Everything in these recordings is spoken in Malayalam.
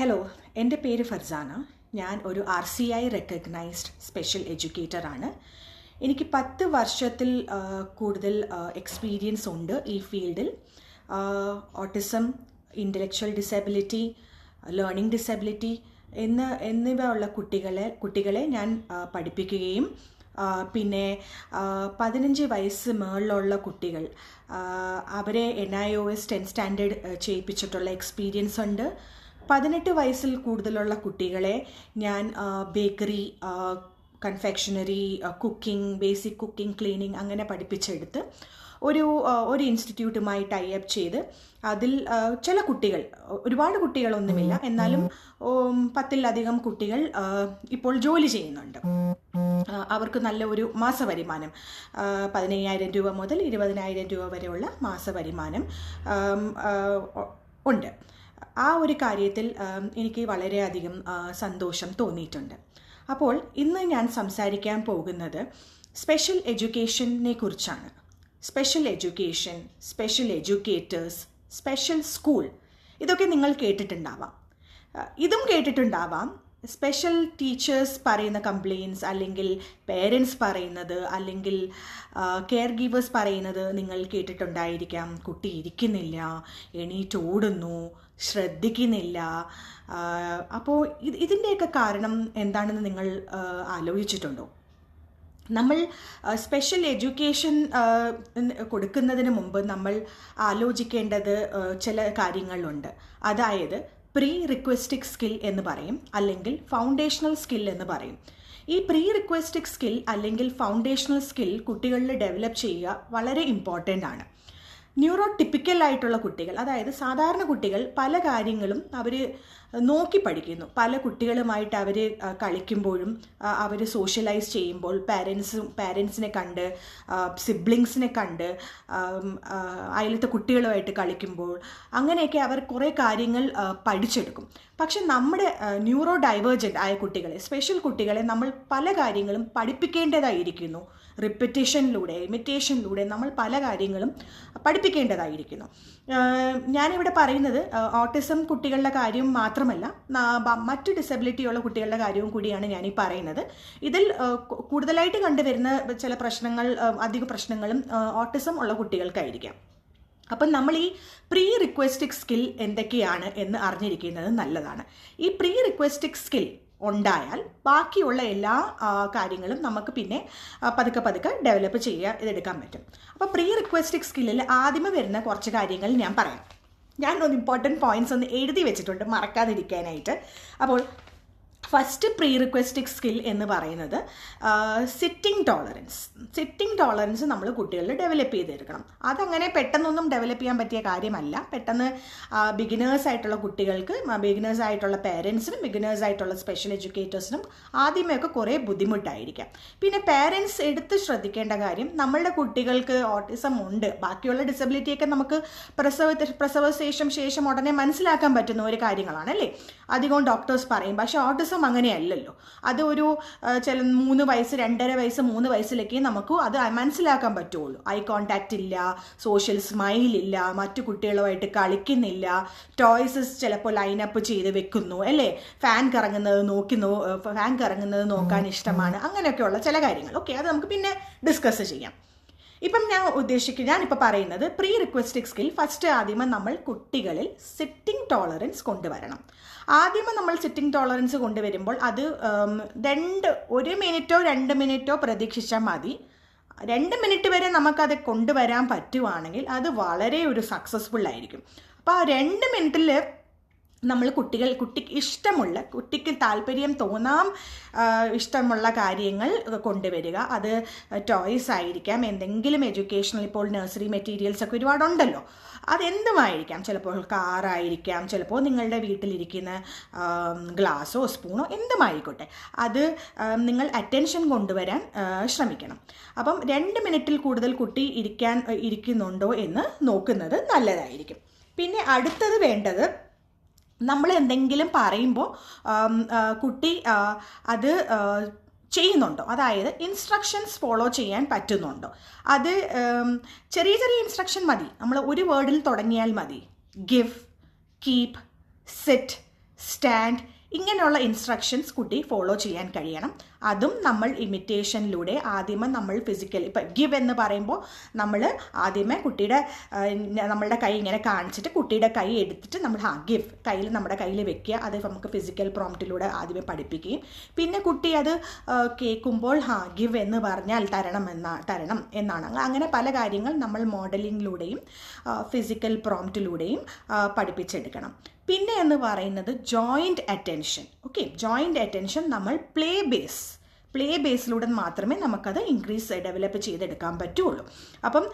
ഹലോ എന്റെ പേര് ഫർസാന. ഞാൻ ഒരു R C I recognised special educator ആണ്. എനിക്ക് പത്ത് വർഷത്തിൽ കൂടുതൽ എക്സ്പീരിയൻസ് ഉണ്ട് ഈ ഫീൽഡിൽ autism intellectual disability learning disability എന്ന് എന്നിവ ഉള്ള കുട്ടികളെ കുട്ടികളെ ഞാൻ പഠിപ്പിക്കുകയും പിന്നെ പതിനഞ്ച് വയസ്സ് മുകളിലുള്ള കുട്ടികൾ അവരെ N I O S ten standard ചെയ്യിപ്പിച്ചിട്ടുള്ള experience ഉണ്ട്. പതിനെട്ട് വയസ്സിൽ കൂടുതലുള്ള കുട്ടികളെ ഞാൻ bakery confectionery cooking basic cooking cleaning അങ്ങനെ പഠിപ്പിച്ചെടുത്ത് ഒരു ഒരു ഇൻസ്റ്റിറ്റ്യൂട്ടുമായി ടൈ അപ്പ് ചെയ്ത് അതിൽ ചില കുട്ടികൾ ഒരുപാട് കുട്ടികളൊന്നുമില്ല. എന്നാലും പത്തിലധികം കുട്ടികൾ ഇപ്പോൾ ജോലി ചെയ്യുന്നുണ്ട്. അവർക്ക് നല്ല ഒരു മാസവരുമാനം. പതിനയ്യായിരം രൂപ മുതൽ ഇരുപതിനായിരം രൂപ വരെയുള്ള മാസവരുമാനം ഉണ്ട്. ആ ഒരു കാര്യത്തിൽ എനിക്ക് വളരെയധികം സന്തോഷം തോന്നിയിട്ടുണ്ട്. അപ്പോൾ ഇന്ന് ഞാൻ സംസാരിക്കാൻ പോകുന്നത് സ്പെഷ്യൽ എഡ്യൂക്കേഷനെ കുറിച്ചാണ്. Special education special educators special school ഇതൊക്കെ നിങ്ങൾ കേട്ടിട്ടുണ്ടാവാം. ഇതും കേട്ടിട്ടുണ്ടാവാം. സ്പെഷ്യൽ ടീച്ചേഴ്സ് പറയുന്ന കംപ്ലയിൻസ് അല്ലെങ്കിൽ പേരൻസ് പറയുന്നത് അല്ലെങ്കിൽ കെയർ ഗീവേഴ്സ് പറയുന്നത് നിങ്ങൾ കേട്ടിട്ടുണ്ടായിരിക്കാം. കുട്ടി ഇരിക്കുന്നില്ല എണീറ്റ് ഓടുന്നു ശ്രദ്ധിക്കുന്നില്ല. അപ്പോൾ ഇത് ഇതിന്റെയൊക്കെ കാരണം എന്താണെന്ന് നിങ്ങൾ ആലോചിച്ചിട്ടുണ്ടോ? നമ്മൾ സ്പെഷ്യൽ എഡ്യൂക്കേഷൻ കൊടുക്കുന്നതിന് മുമ്പ് നമ്മൾ ആലോചിക്കേണ്ടത് ചില കാര്യങ്ങളുണ്ട്. അതായത് പ്രീ റിക്വസ്റ്റിക് സ്കിൽ എന്ന് പറയും അല്ലെങ്കിൽ ഫൗണ്ടേഷണൽ സ്കിൽ എന്ന് പറയും. ഈ പ്രീ റിക്വസ്റ്റിക് സ്കിൽ അല്ലെങ്കിൽ ഫൗണ്ടേഷണൽ സ്കിൽ കുട്ടികളിൽ ഡെവലപ്പ് ചെയ്യുക വളരെ ഇമ്പോർട്ടന്റ് ആണ്. ന്യൂറോ ടിപ്പിക്കൽ ആയിട്ടുള്ള കുട്ടികൾ അതായത് സാധാരണ കുട്ടികൾ പല കാര്യങ്ങളും അവർ നോക്കി പഠിക്കുന്നു. പല കുട്ടികളുമായിട്ട് അവർ കളിക്കുമ്പോഴും അവർ സോഷ്യലൈസ് ചെയ്യുമ്പോൾ പാരൻസും പാരൻസിനെ കണ്ട് സിബ്ലിങ്സിനെ കണ്ട് അതിലത്തെ കുട്ടികളുമായിട്ട് കളിക്കുമ്പോൾ അങ്ങനെയൊക്കെ അവർ കുറേ കാര്യങ്ങൾ പഠിച്ചെടുക്കും. പക്ഷെ നമ്മുടെ ന്യൂറോ ഡൈവേർജന്റ് ആയ കുട്ടികളെ സ്പെഷ്യൽ കുട്ടികളെ നമ്മൾ പല കാര്യങ്ങളും പഠിപ്പിക്കേണ്ടതായിരിക്കുന്നു. റിപ്പറ്റേഷനിലൂടെ ഇമിറ്റേഷനിലൂടെ നമ്മൾ പല കാര്യങ്ങളും പഠിപ്പിക്കേണ്ടതായിരിക്കുന്നു ഞാനിവിടെ പറയുന്നത് ഓട്ടിസം കുട്ടികളുടെ കാര്യം മാത്രമല്ല മറ്റ് മറ്റു ഡിസബിലിറ്റി ഉള്ള കുട്ടികളുടെ കാര്യവും കൂടിയാണ് ഞാൻ പറയുന്നത്. ഇതിൽ കൂടുതലായിട്ട് കണ്ടുവരുന്ന ചില പ്രശ്നങ്ങൾ അധിക പ്രശ്നങ്ങളും ഓട്ടിസം ഉള്ള കുട്ടികൾക്കായിരിക്കാം. അപ്പം നമ്മൾ ഈ പ്രീ റിക്വസ്റ്റിക് സ്കിൽ എന്തൊക്കെയാണ് എന്ന് അറിഞ്ഞിരിക്കുന്നത് നല്ലതാണ്. ഈ പ്രീ റിക്വസ്റ്റിക് സ്കിൽ ഉണ്ടായാൽ ബാക്കിയുള്ള എല്ലാ കാര്യങ്ങളും നമുക്ക് പിന്നെ പതുക്കെ പതുക്കെ ഡെവലപ്പ് ചെയ്യുക ഇതെടുക്കാൻ പറ്റും. അപ്പോൾ പ്രീ റിക്വസ്റ്റിക് സ്കില്ലിൽ ആദ്യമേ വരുന്ന കുറച്ച് കാര്യങ്ങൾ ഞാൻ പറയാം. ഞാൻ ഒന്ന് ഇമ്പോർട്ടന്റ് പോയിന്റ്സ് ഒന്ന് എഴുതി വെച്ചിട്ടുണ്ട് മറക്കാതിരിക്കാനായിട്ട്. അപ്പോൾ ഫസ്റ്റ് പ്രീ റിക്വസ്റ്റിക് സ്കിൽ എന്ന് പറയുന്നത് സിറ്റിംഗ് ടോളറൻസ് സിറ്റിംഗ് ടോളറൻസ് നമ്മൾ കുട്ടികളിൽ ഡെവലപ്പ് ചെയ്തെടുക്കണം. അതങ്ങനെ പെട്ടെന്നൊന്നും ഡെവലപ്പ് ചെയ്യാൻ പറ്റിയ കാര്യമല്ല. പെട്ടെന്ന് ബിഗിനേഴ്സ് ആയിട്ടുള്ള കുട്ടികൾക്ക് ബിഗിനേഴ്സ് ആയിട്ടുള്ള പേരൻസിനും ബിഗിനേഴ്സ് ആയിട്ടുള്ള സ്പെഷ്യൽ എഡ്യൂക്കേറ്റേഴ്സിനും ആദ്യമേയൊക്കെ കുറേ ബുദ്ധിമുട്ടായിരിക്കാം. പിന്നെ പേരൻസ് എടുത്ത് ശ്രദ്ധിക്കേണ്ട കാര്യം നമ്മളുടെ കുട്ടികൾക്ക് ഓട്ടിസം ഉണ്ട്. ബാക്കിയുള്ള ഡിസബിലിറ്റിയൊക്കെ നമുക്ക് പ്രസവ പ്രസവശേഷം ശേഷം ഉടനെ മനസ്സിലാക്കാൻ പറ്റുന്ന ഒരു കാര്യങ്ങളാണ് അല്ലേ? അധികവും ഡോക്ടേഴ്സ് പറയും പക്ഷേ ഓട്ടിസം അങ്ങനെയല്ലല്ലോ. അത് ഒരു ചില മൂന്ന് വയസ്സ് രണ്ടര വയസ്സ് മൂന്ന് വയസ്സിലൊക്കെ നമുക്ക് അത് മനസ്സിലാക്കാൻ പറ്റുള്ളൂ. ഐ കോണ്ടാക്റ്റ് ഇല്ല സോഷ്യൽ സ്മൈൽ ഇല്ല മറ്റു കുട്ടികളുമായിട്ട് കളിക്കുന്നില്ല ടോയ്സസ് ചിലപ്പോൾ ലൈനപ്പ് ചെയ്ത് വെക്കുന്നു അല്ലേ? ഫാൻ കറങ്ങുന്നത് നോക്കി നോ ഫാൻ കറങ്ങുന്നത് നോക്കാൻ ഇഷ്ടമാണ് അങ്ങനെയൊക്കെയുള്ള ചില കാര്യങ്ങൾ. ഓക്കെ അത് നമുക്ക് പിന്നെ ഡിസ്കസ് ചെയ്യാം. ഇപ്പം ഞാൻ ഉദ്ദേശിക്കുക ഞാനിപ്പോൾ പറയുന്നത് പ്രീ റിക്വസ്റ്റിക് സ്കിൽ ഫസ്റ്റ് ആദ്യമേ നമ്മൾ കുട്ടികളിൽ സിറ്റിംഗ് ടോളറൻസ് കൊണ്ടുവരണം. ആദ്യമേ നമ്മൾ സിറ്റിംഗ് ടോളറൻസ് കൊണ്ടുവരുമ്പോൾ അത് രണ്ട് ഒരു മിനിറ്റോ രണ്ട് മിനിറ്റോ പ്രതീക്ഷിച്ചാൽ മതി. രണ്ട് മിനിറ്റ് വരെ നമുക്കത് കൊണ്ടുവരാൻ പറ്റുവാണെങ്കിൽ അത് വളരെ ഒരു സക്സസ്ഫുൾ ആയിരിക്കും. അപ്പോൾ ആ രണ്ട് മിനിറ്റിൽ നമ്മൾ കുട്ടികൾ കുട്ടിക്ക് ഇഷ്ടമുള്ള കുട്ടിക്ക് താല്പര്യം തോന്നാം ഇഷ്ടമുള്ള കാര്യങ്ങൾ കൊണ്ടുവരിക. അത് ടോയ്സ് ആയിരിക്കാം. എന്തെങ്കിലും എഡ്യൂക്കേഷണൽ ഇപ്പോൾ നഴ്സറി മെറ്റീരിയൽസ് ഒക്കെ ഒരുപാടുണ്ടല്ലോ. അതെന്തുമായിരിക്കാം? ചിലപ്പോൾ കാറായിരിക്കാം ചിലപ്പോൾ നിങ്ങളുടെ വീട്ടിലിരിക്കുന്ന ഗ്ലാസ്സോ സ്പൂണോ എന്തുമായിക്കോട്ടെ. അത് നിങ്ങൾ അറ്റൻഷൻ കൊണ്ടുവരാൻ ശ്രമിക്കണം. അപ്പം രണ്ട് മിനിറ്റിൽ കൂടുതൽ കുട്ടി ഇരിക്കാൻ ഇരിക്കുന്നുണ്ടോ എന്ന് നോക്കുന്നത് നല്ലതായിരിക്കും. പിന്നെ അടുത്തത് വേണ്ടത് നമ്മൾ എന്തെങ്കിലും പറയുമ്പോൾ കുട്ടി അത് ചെയ്യുന്നുണ്ടോ? അതായത് ഇൻസ്ട്രക്ഷൻസ് ഫോളോ ചെയ്യാൻ പറ്റുന്നുണ്ടോ? അത് ചെറിയ ചെറിയ ഇൻസ്ട്രക്ഷൻ മതി. നമ്മൾ ഒരു വേർഡിൽ തുടങ്ങിയാൽ മതി. ഗിവ് കീപ് സിറ്റ് സ്റ്റാൻഡ് ഇങ്ങനെയുള്ള ഇൻസ്ട്രക്ഷൻസ് കുട്ടി ഫോളോ ചെയ്യാൻ കഴിയണം. അതും നമ്മൾ ഇമിറ്റേഷനിലൂടെ ആദ്യമേ നമ്മൾ ഫിസിക്കൽ ഇപ്പം ഗിവ് എന്ന് പറയുമ്പോൾ നമ്മൾ ആദ്യമേ കുട്ടിയുടെ നമ്മളുടെ കൈ ഇങ്ങനെ കാണിച്ചിട്ട് കുട്ടിയുടെ കൈ എടുത്തിട്ട് നമ്മൾ ആ ഗിവ് കയ്യിൽ നമ്മുടെ കയ്യിൽ വെക്കുക. അത് നമുക്ക് ഫിസിക്കൽ പ്രോംപ്റ്റിലൂടെ ആദ്യമേ പഠിപ്പിക്കുകയും. പിന്നെ കുട്ടി അത് കേൾക്കുമ്പോൾ ഹാ ഗിവ് എന്ന് പറഞ്ഞാൽ തരണം എന്നാ തരണം എന്നാണ്. അങ്ങ- അങ്ങനെ പല കാര്യങ്ങൾ നമ്മൾ മോഡലിങ്ങിലൂടെയും ഫിസിക്കൽ പ്രോംപ്റ്റിലൂടെയും പഠിപ്പിച്ചെടുക്കണം. പിന്നെ എന്ന് പറയുന്നത് joint attention okay joint attention നമ്മൾ പ്ലേ ബേസ് പ്ലേ ബേസിലൂടെ മാത്രമേ നമുക്കത് ഇൻക്രീസ് ഡെവലപ്പ് ചെയ്തെടുക്കാൻ പറ്റുള്ളൂ. അപ്പം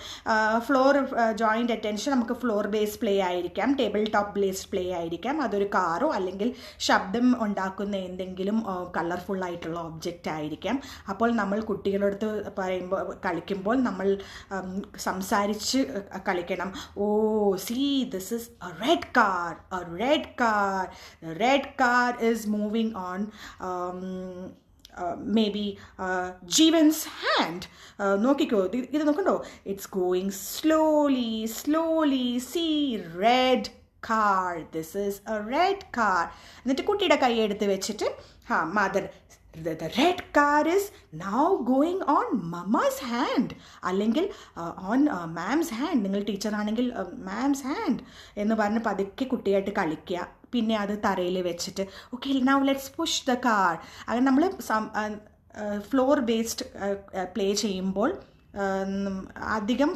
ഫ്ലോർ ജോയിന്റ് അറ്റൻഷൻ നമുക്ക് ഫ്ലോർ ബേസ് പ്ലേ ആയിരിക്കാം ടേബിൾ ടോപ്പ് ബേസ്ഡ് പ്ലേ ആയിരിക്കാം. അതൊരു കാറോ അല്ലെങ്കിൽ ശബ്ദം ഉണ്ടാക്കുന്ന എന്തെങ്കിലും കളർഫുൾ ആയിട്ടുള്ള ഒബ്ജക്റ്റ് ആയിരിക്കാം. അപ്പോൾ നമ്മൾ കുട്ടികളടുത്ത് പറയുമ്പോൾ കളിക്കുമ്പോൾ നമ്മൾ സംസാരിച്ച് കളിക്കണം. ഓ see this is a red car a red car red car is moving on maybe Jeevan's hand നോക്കിക്കോ ഇത് നോക്കണ്ടോ? It's going slowly slowly see red car this is a red car എന്നിട്ട് കുട്ടിയുടെ കൈ എടുത്ത് വെച്ചിട്ട് ഹാ mother the red car is now going on mamma's hand അല്ലെങ്കിൽ ഓൺ മാംസ് ഹാൻഡ് നിങ്ങൾ ടീച്ചറാണെങ്കിൽ മാംസ് ഹാൻഡ് എന്ന് പറഞ്ഞ് പതുക്കെ കുട്ടിയായിട്ട് കളിക്കുക. പിന്നെ അത് തറയിൽ വെച്ചിട്ട്. Okay now let's push the car അങ്ങനെ നമ്മൾ ഫ്ലോർ ബേസ്ഡ് പ്ലേ ചെയ്യുമ്പോൾ അധികം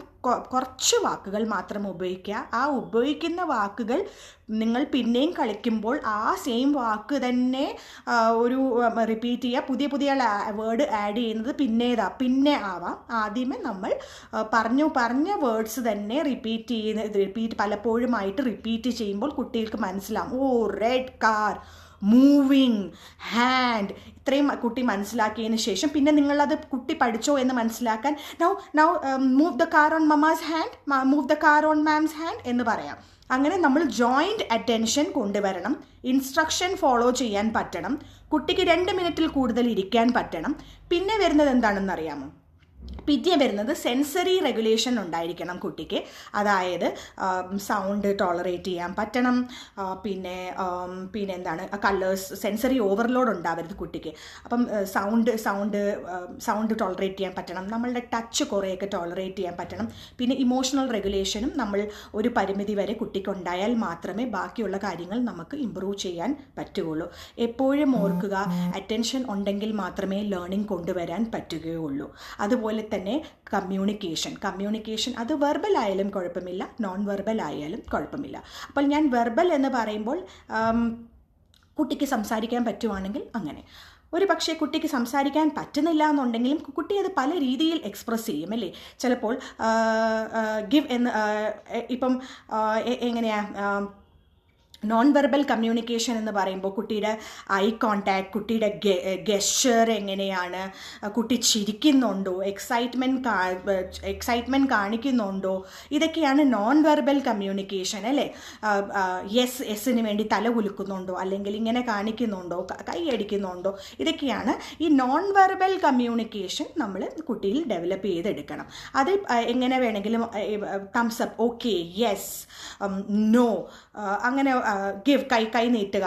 കുറച്ച് വാക്കുകൾ മാത്രം ഉപയോഗിക്കുക. ആ ഉപയോഗിക്കുന്ന വാക്കുകൾ നിങ്ങൾ പിന്നെയും കളിക്കുമ്പോൾ ആ സെയിം വാക്ക് തന്നെ ഒരു റിപ്പീറ്റ് ചെയ്യുക. പുതിയ പുതിയ വേർഡ് ആഡ് ചെയ്യുന്നത് പിന്നേതാ പിന്നെ ആവാം. ആദ്യമേ നമ്മൾ പറഞ്ഞു പറഞ്ഞ വേർഡ്സ് തന്നെ റിപ്പീറ്റ് ചെയ്യുന്ന റിപ്പീറ്റ് പലപ്പോഴുമായിട്ട് റിപ്പീറ്റ് ചെയ്യുമ്പോൾ കുട്ടികൾക്ക് മനസ്സിലാവും. Oh red car moving hand ഇത്രയും കുട്ടി മനസ്സിലാക്കിയതിന് ശേഷം പിന്നെ നിങ്ങളത് കുട്ടി പഠിച്ചോ എന്ന് മനസ്സിലാക്കാൻ. Now now move the car on mamma's hand move the car on mom's hand എന്ന് പറയാം. അങ്ങനെ നമ്മൾ ജോയിന്റ് അറ്റൻഷൻ കൊണ്ടുവരണം ഇൻസ്ട്രക്ഷൻ ഫോളോ ചെയ്യാൻ പറ്റണം കുട്ടിക്ക് രണ്ട് മിനിറ്റിൽ കൂടുതൽ ഇരിക്കാൻ പറ്റണം. പിന്നെ വരുന്നത് എന്താണെന്ന് അറിയാമോ പിന്നെ വരുന്നത് സെൻസറി റെഗുലേഷൻ ഉണ്ടായിരിക്കണം കുട്ടിക്ക്. അതായത് സൗണ്ട് ടോളറേറ്റ് ചെയ്യാൻ പറ്റണം. പിന്നെ പിന്നെ എന്താണ് കളേഴ്സ് സെൻസറി ഓവർലോഡ് ഉണ്ടാവരുത് കുട്ടിക്ക്. അപ്പം സൗണ്ട് സൗണ്ട് സൗണ്ട് ടോളറേറ്റ് ചെയ്യാൻ പറ്റണം. നമ്മളുടെ ടച്ച് കുറേയൊക്കെ ടോളറേറ്റ് ചെയ്യാൻ പറ്റണം. പിന്നെ ഇമോഷണൽ റെഗുലേഷനും നമ്മൾ ഒരു പരിമിതി വരെ കുട്ടിക്ക് ഉണ്ടായാൽ മാത്രമേ ബാക്കിയുള്ള കാര്യങ്ങൾ നമുക്ക് ഇമ്പ്രൂവ് ചെയ്യാൻ പറ്റുകയുള്ളൂ. എപ്പോഴും ഓർക്കുക അറ്റൻഷൻ ഉണ്ടെങ്കിൽ മാത്രമേ ലേണിംഗ് കൊണ്ടുവരാൻ പറ്റുകയുള്ളൂ. അതുപോലെ തന്നെ കമ്മ്യൂണിക്കേഷൻ കമ്മ്യൂണിക്കേഷൻ അത് വെർബൽ ആയാലും കുഴപ്പമില്ല നോൺ വെർബൽ ആയാലും കുഴപ്പമില്ല. അപ്പോൾ ഞാൻ വെർബൽ എന്ന് പറയുമ്പോൾ കുട്ടിക്ക് സംസാരിക്കാൻ പറ്റുവാണെങ്കിൽ അങ്ങനെ. ഒരു പക്ഷേ കുട്ടിക്ക് സംസാരിക്കാൻ പറ്റുന്നില്ല എന്നുണ്ടെങ്കിലും കുട്ടി അത് പല രീതിയിൽ എക്സ്പ്രസ് ചെയ്യും അല്ലേ? ചിലപ്പോൾ ഗിവ് എന്ന് ഇപ്പം ആ, എ- എങ്ങനെയാ ആ, നോൺ വെർബൽ കമ്മ്യൂണിക്കേഷൻ എന്ന് പറയുമ്പോൾ കുട്ടിയുടെ ഐ കോണ്ടാക്ട് കുട്ടിയുടെ ഗെഷർ എങ്ങനെയാണ് കുട്ടി ചിരിക്കുന്നുണ്ടോ എക്സൈറ്റ്മെന്റ് എക്സൈറ്റ്മെന്റ് കാണിക്കുന്നുണ്ടോ ഇതൊക്കെയാണ് നോൺ വെർബൽ കമ്മ്യൂണിക്കേഷൻ അല്ലേ യെസ് എസിന് വേണ്ടി തല കുലുക്കുന്നുണ്ടോ അല്ലെങ്കിൽ ഇങ്ങനെ കാണിക്കുന്നുണ്ടോ കൈയടിക്കുന്നുണ്ടോ ഇതൊക്കെയാണ് ഈ നോൺ വെർബൽ കമ്മ്യൂണിക്കേഷൻ നമ്മൾ കുട്ടിയിൽ ഡെവലപ്പ് ചെയ്തെടുക്കണം. അത് എങ്ങനെ വേണമെങ്കിലും thumbs up okay yes no അങ്ങനെ ഗിവ് കൈ കൈ നീട്ടുക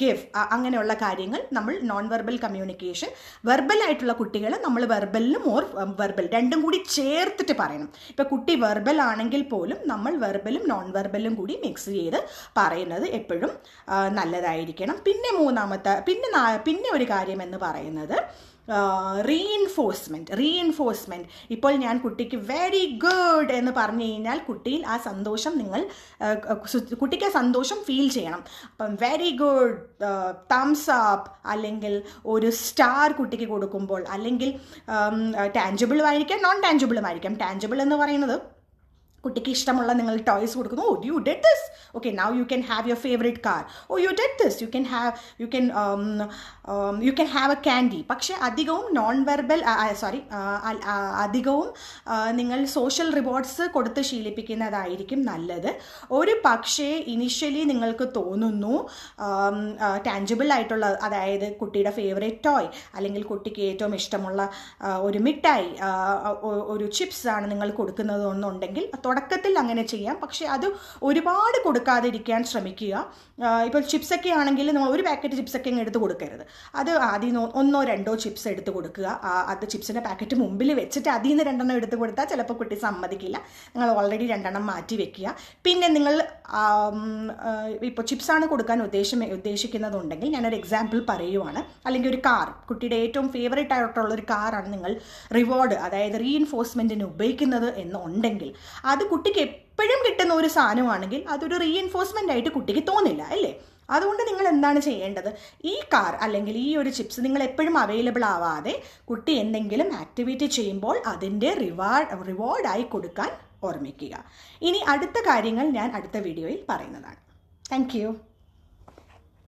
ഗിവ് അങ്ങനെയുള്ള കാര്യങ്ങൾ നമ്മൾ നോൺ വെർബൽ കമ്മ്യൂണിക്കേഷൻ വെർബൽ ആയിട്ടുള്ള കുട്ടികൾ നമ്മൾ വെർബലിലും ഓർ വെർബൽ രണ്ടും കൂടി ചേർത്തിട്ട് പറയണം. ഇപ്പം കുട്ടി വെർബൽ ആണെങ്കിൽ പോലും നമ്മൾ വെർബലും നോൺ വെർബലും കൂടി മിക്സ് ചെയ്ത് പറയുന്നത് എപ്പോഴും നല്ലതായിരിക്കണം. പിന്നെ മൂന്നാമത്തെ പിന്നെ പിന്നെ ഒരു കാര്യം എന്ന് പറയുന്നത് റീഇൻഫോഴ്സ്മെന്റ് റീഇൻഫോഴ്സ്മെന്റ് ഇപ്പോൾ ഞാൻ കുട്ടിക്ക് വെരി ഗുഡ് എന്ന് പറഞ്ഞു കഴിഞ്ഞാൽ കുട്ടിയിൽ ആ സന്തോഷം നിങ്ങൾ കുട്ടിക്ക് സന്തോഷം ഫീൽ ചെയ്യണം. അപ്പം വെരി ഗുഡ് തംസ് അപ്പ് അല്ലെങ്കിൽ ഒരു സ്റ്റാർ കുട്ടിക്ക് കൊടുക്കുമ്പോൾ അല്ലെങ്കിൽ ടാഞ്ചിബിളും ആയിരിക്കാം നോൺ ടാഞ്ചിബിളും ആയിരിക്കാം ടാഞ്ചിബിൾ എന്ന് പറയുന്നത് കുട്ടിക്ക് ഇഷ്ടമുള്ള നിങ്ങൾ ടോയ്സ് കൊടുക്കുന്നു. ഓ you did this okay now you can have your favourite car oh you did this you can have you can you can have a candy പക്ഷേ അധികവും നോൺ വെർബൽ സോറി അധികവും നിങ്ങൾ സോഷ്യൽ റിവാർഡ്സ് കൊടുത്ത് ശീലിപ്പിക്കുന്നതായിരിക്കും നല്ലത്. ഒരു പക്ഷേ ഇനിഷ്യലി നിങ്ങൾക്ക് തോന്നുന്നു ടാഞ്ചിബിൾ ആയിട്ടുള്ള അതായത് കുട്ടിയുടെ ഫേവറേറ്റ് ടോയ് അല്ലെങ്കിൽ കുട്ടിക്ക് ഏറ്റവും ഇഷ്ടമുള്ള ഒരു മിഠായി ഒരു ചിപ്സ് ആണ് നിങ്ങൾ കൊടുക്കുന്നത് എന്നുണ്ടെങ്കിൽ തുടക്കത്തിൽ അങ്ങനെ ചെയ്യാം. പക്ഷേ അത് ഒരുപാട് കൊടുക്കാതിരിക്കാൻ ശ്രമിക്കുക. ഇപ്പോൾ ചിപ്സൊക്കെ ആണെങ്കിൽ നമ്മൾ ഒരു പാക്കറ്റ് ചിപ്സൊക്കെ അങ്ങ് എടുത്ത് കൊടുക്കരുത്. അത് ആദ്യം ഒന്നോ രണ്ടോ ചിപ്സ് എടുത്ത് കൊടുക്കുക. അത് ചിപ്സിന്റെ പാക്കറ്റ് മുമ്പിൽ വെച്ചിട്ട് അതിൽ നിന്ന് രണ്ടെണ്ണം എടുത്ത് കൊടുത്താൽ ചിലപ്പോൾ കുട്ടി സമ്മതിക്കില്ല. നിങ്ങൾ ഓൾറെഡി രണ്ടെണ്ണം മാറ്റി വെക്കുക. പിന്നെ നിങ്ങൾ ഇപ്പോൾ ചിപ്സാണ് കൊടുക്കാൻ ഉദ്ദേശം ഉദ്ദേശിക്കുന്നതുണ്ടെങ്കിൽ ഞാനൊരു എക്സാമ്പിൾ പറയുവാണ്. അല്ലെങ്കിൽ ഒരു കാർ. കുട്ടിയുടെ ഏറ്റവും ഫേവറേറ്റ് ആയിട്ടുള്ള ഒരു കാറാണ് നിങ്ങൾ റിവാർഡ് അതായത് റീഇൻഫോഴ്സ്മെന്റിന് ഉപയോഗിക്കുന്നത് എന്ന് ഉണ്ടെങ്കിൽ അത് കുട്ടിക്ക് എപ്പോഴും കിട്ടുന്ന ഒരു സാധനമാണെങ്കിൽ അതൊരു റീഇൻഫോഴ്സ്മെന്റ് ആയിട്ട് കുട്ടിക്ക് തോന്നില്ല അല്ലേ? അതുകൊണ്ട് നിങ്ങൾ എന്താണ് ചെയ്യേണ്ടത്? ഈ കാർ അല്ലെങ്കിൽ ഈ ഒരു ചിപ്സ് നിങ്ങൾ എപ്പോഴും അവൈലബിൾ ആവാതെ കുട്ടി എന്തെങ്കിലും ആക്ടിവിറ്റി ചെയ്യുമ്പോൾ അതിന്റെ റിവാർഡ് റിവാർഡായി കൊടുക്കാൻ ഓർമ്മിക്കുക. ഇനി അടുത്ത കാര്യങ്ങൾ ഞാൻ അടുത്ത വീഡിയോയിൽ പറയുന്നതാണ്. താങ്ക്